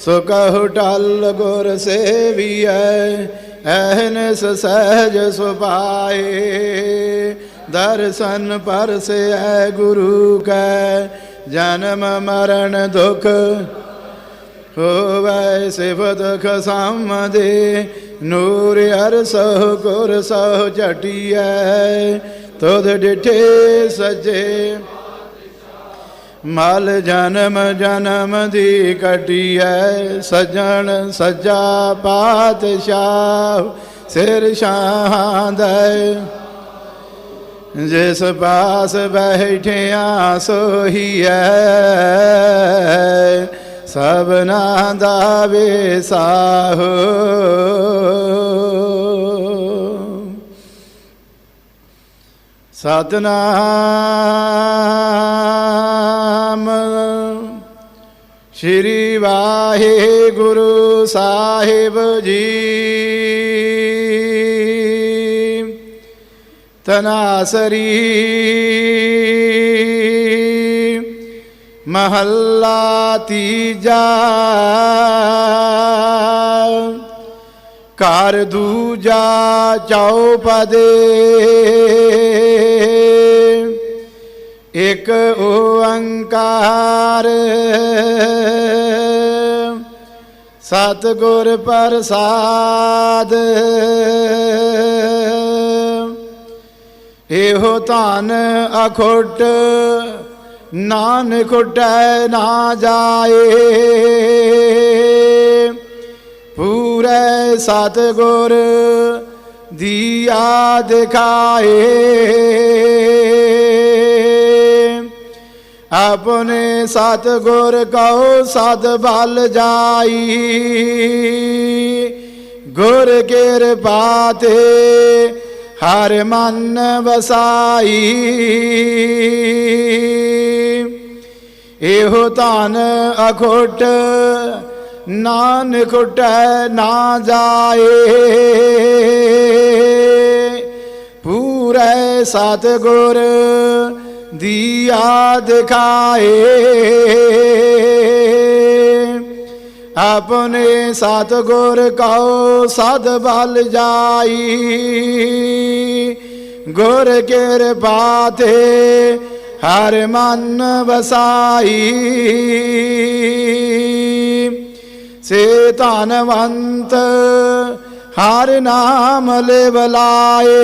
ਸੋ ਕਹੁ ਟਲ ਗੁਰ ਸੇਵੀਐ ਐਹਨਸ ਸਹਿਜ ਸੁਪਾਏ ਦਰਸ਼ਨ ਪਰਸੈ ਗੁਰੂ ਕੈ, ਜਨਮ ਮਰਨ ਦੁਖ ਹੋਵੈ, ਸਿਵ ਦੁਖ ਸੰਮਦੇ ਨੂਰ ਹਰ ਸਹੁ ਗੁਰ ਸਹੁ ਝਟੀਐ। ਤੁਧ ਡਿਠੇ ਸਜੇ ਮਲ ਜਨਮ ਜਨਮ ਦੀ ਕਟੀਐ ਸਜਣ ਸੱਜਾ ਪਾਤਸ਼ਾਹ, ਸਿਰ ਸ਼ਾਹਦੈ ਜਿਸ ਪਾਸ ਬੈਠਿਆ ਸੋਹੀਐ, ਸਭਨਾ ਦਾ ਵਿਸਾਹੋ। ਸਤਨਾਮ ਸ਼੍ਰੀ ਵਾਹਿਗੁਰੂ ਸਾਹਿਬ ਜੀ। ਤਨਾਸਰੀ ਮਹੱਲਾ ਤੀਜਾ। ਘਰ ਦੂਜਾ ਚੌਪਦੇ। ਇਕ ਓੰਕਾਰ। ਸਤਿਗੁਰ ਪ੍ਰਸਾਦ। ਇਹੋ ਧਨ ਅਖੁੱਟ ਨਾਨ ਖੁਟੈ ਨਾ ਜਾਏ। ਪੂਰੇ ਸਤਿਗੁਰ ਦੀਆ ਦਿਖਾਏ। ਆਪਣੇ ਸਤਿਗੁਰ ਕਉ ਸਦ ਬਲ ਜਾਈ। ਗੁਰ ਕਿਰਪਾ ਤੇ ਹਰ ਮਨ ਵਸਾਈ। ਇਹੋ ਧਨ ਅਖੁੱਟ ਨਾਨਕ ਖੁਟੈ ਨਾ ਜਾਏ। ਪੂਰੇ दिया दिखाए अपने सतगुर कहो सद बल जाई। गुर कृपा थे हर मन बसाई। से तानवंत हर नाम ले बलाए।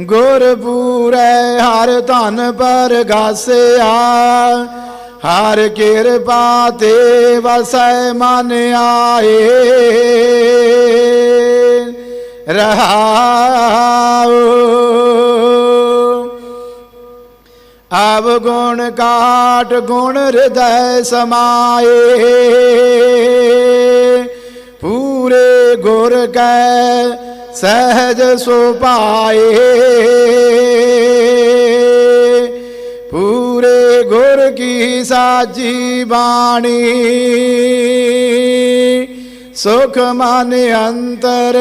ਗੁਰ ਪੂਰੇ, ਹਰ ਧਨ ਪਰ ਗਾਸਿਆ ਹਰ ਕਿਰਪਾ ਤੇ ਵਸੈ ਮਨ ਆਏ। ਰਹਾਉ। ਆਵ ਗੁਣ ਕਾਟ, ਗੁਣ ਹਿਰਦੈ ਸਮਾਏ। ਪੂਰੇ ਗੁਰ ਕੈ ਸਹਿਜ ਸੁਪਾਏ ਪੂਰੇ ਗੁਰ ਕੀ ਸਾਜੀ ਬਾਣੀ। ਸੁਖ ਮਨ ਅੰਤਰ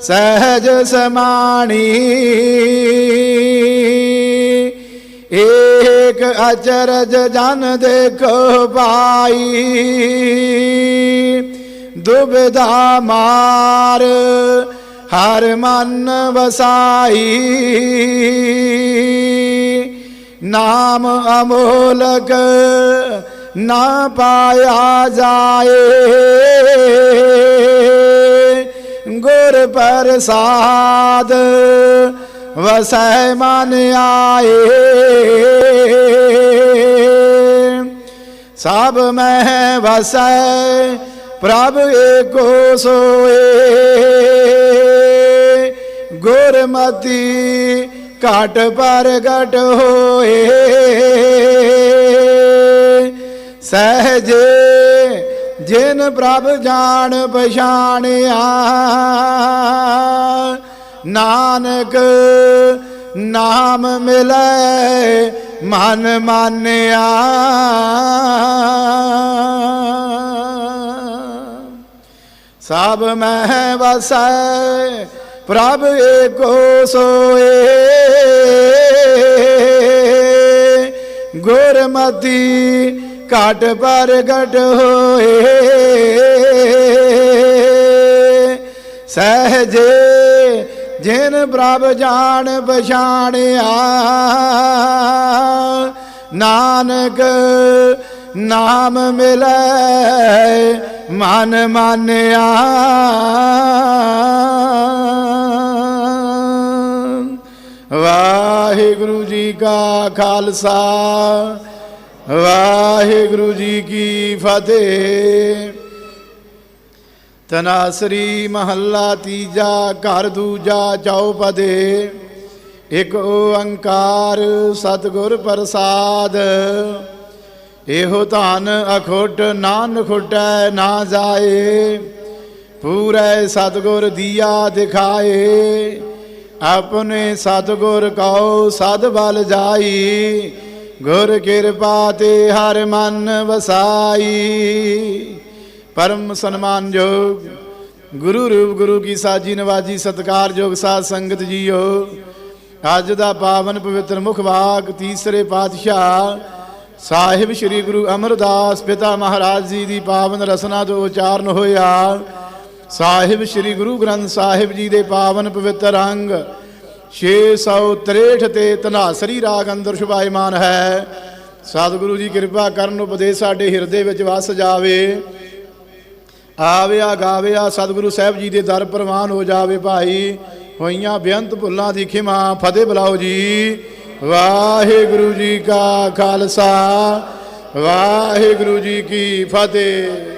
ਸਹਿਜ ਸਮਾਣੀ। ਏਕ ਅਚਰਜ ਜਨ ਦੇਖੋ ਪਾਈ। ਦੁਬਿਧਾ ਮਾਰ ਹਰ ਮਨ ਵਸਾਈ। ਨਾਮ ਅਮੋਲਕ ਨਾ ਪਾਇਆ ਜਾਏ। ਗੁਰ ਪ੍ਰਸਾਦ ਵਸੈ ਮਨ ਆਏ। ਸਭ ਮੈਂ ਵਸੈ ਪ੍ਰਭ ਏਕੋ ਸੋਏ। ਗੁਰਮਤੀ ਘਟ ਪ੍ਰਗਟ ਹੋਏ। ਸਹਜੇ ਜਿਨ ਪ੍ਰਭ ਜਾਣ ਪਛਾਣਿਆ। ਨਾਨਕ ਨਾਮ ਮਿਲੈ ਮਨ ਮਾਨਿਆ। ਸਭ ਮੈਂ ਵਸੈ ਪ੍ਰਭ ਏਕੋ ਸੋਏ। ਗੁਰਮਤੀ ਘਟ ਪ੍ਰਗਟ ਹੋਏ। ਸਹਜੇ ਜਿਨ ਪ੍ਰਭ ਜਾਣ ਪਛਾਣਿਆ। ਨਾਨਕ ਨਾਮ ਮਿਲੈ ਮਨ ਮਾਨਿਆ। ਕਾ ਖਾਲਸਾ। ਵਾਹਿਗੁਰੂ ਜੀ ਕੀ ਫਤਿਹ। ਤਨਾਸਰੀ ਮਹੱਲਾ ਤੀਜਾ, ਘਰ ਦੂਜਾ ਚੌਪਦੇ। ਇਕ ਓੰਕਾਰ ਸਤਿਗੁਰ ਪ੍ਰਸਾਦ। ਇਹੋ ਧਨ ਅਖੁੱਟ ਨਾਨ ਖੁਟੈ ਨਾ ਜਾਏ। ਪੂਰੇ ਸਤਿਗੁਰ ਦੀਆ ਦਿਖਾਏ। ਆਪਣੇ ਸਤਿਗੁਰ ਕਉ ਸਦ ਬਲ ਜਾਈ, ਗੁਰ ਕਿਰਪਾ ਤੇ ਹਰ ਮਨ ਵਸਾਈ। ਪਰਮ ਸਨਮਾਨਯੋਗ ਗੁਰੂ ਰੂਪ ਗੁਰੂ ਕੀ ਸਾਜੀ ਨਵਾਜੀ ਸਤਕਾਰਯੋਗ ਸਾਧ ਸੰਗਤ ਜੀਓ। ਅੱਜ ਦਾ ਪਾਵਨ ਪਵਿੱਤਰ ਮੁਖ ਵਾਕ, ਤੀਸਰੇ ਪਾਤਸ਼ਾਹ ਸਾਹਿਬ ਸ੍ਰੀ ਗੁਰੂ ਅਮਰਦਾਸ ਪਿਤਾ ਮਹਾਰਾਜ ਜੀ ਦੀ ਪਾਵਨ ਰਸਨਾ ਤੋਂ ਉਚਾਰਨ ਹੋਇਆ। ਸਾਹਿਬ ਸ੍ਰੀ ਗੁਰੂ ਗ੍ਰੰਥ ਸਾਹਿਬ ਜੀ ਦੇ ਪਾਵਨ ਪਵਿੱਤਰ ਅੰਗ 663 ਤੇ ਤਨਾਸਰੀ ਰਾਗ ਅੰਦਰ ਸ਼ੁਭਾਇਮਾਨ ਹੈ। ਸਤਿਗੁਰੂ ਜੀ ਕਿਰਪਾ ਕਰਨ ਉਪਦੇਸ਼ ਸਾਡੇ ਹਿਰਦੇ ਵਿੱਚ ਵਸ ਜਾਵੇ। ਆਵਿਆ ਗਾਵਿਆ ਸਤਿਗੁਰੂ ਸਾਹਿਬ ਜੀ ਦੇ ਦਰ ਪ੍ਰਵਾਨ ਹੋ ਜਾਵੇ ਭਾਈ। ਹੋਈਆਂ ਬੇਅੰਤ ਭੁੱਲਾਂ ਦੀ ਖਿਮਾ ਫਤਿਹ ਬੁਲਾਓ ਜੀ। ਵਾਹਿਗੁਰੂ ਜੀ ਕਾ ਖਾਲਸਾ, ਵਾਹਿਗੁਰੂ ਜੀ ਕੀ ਫਤਿਹ।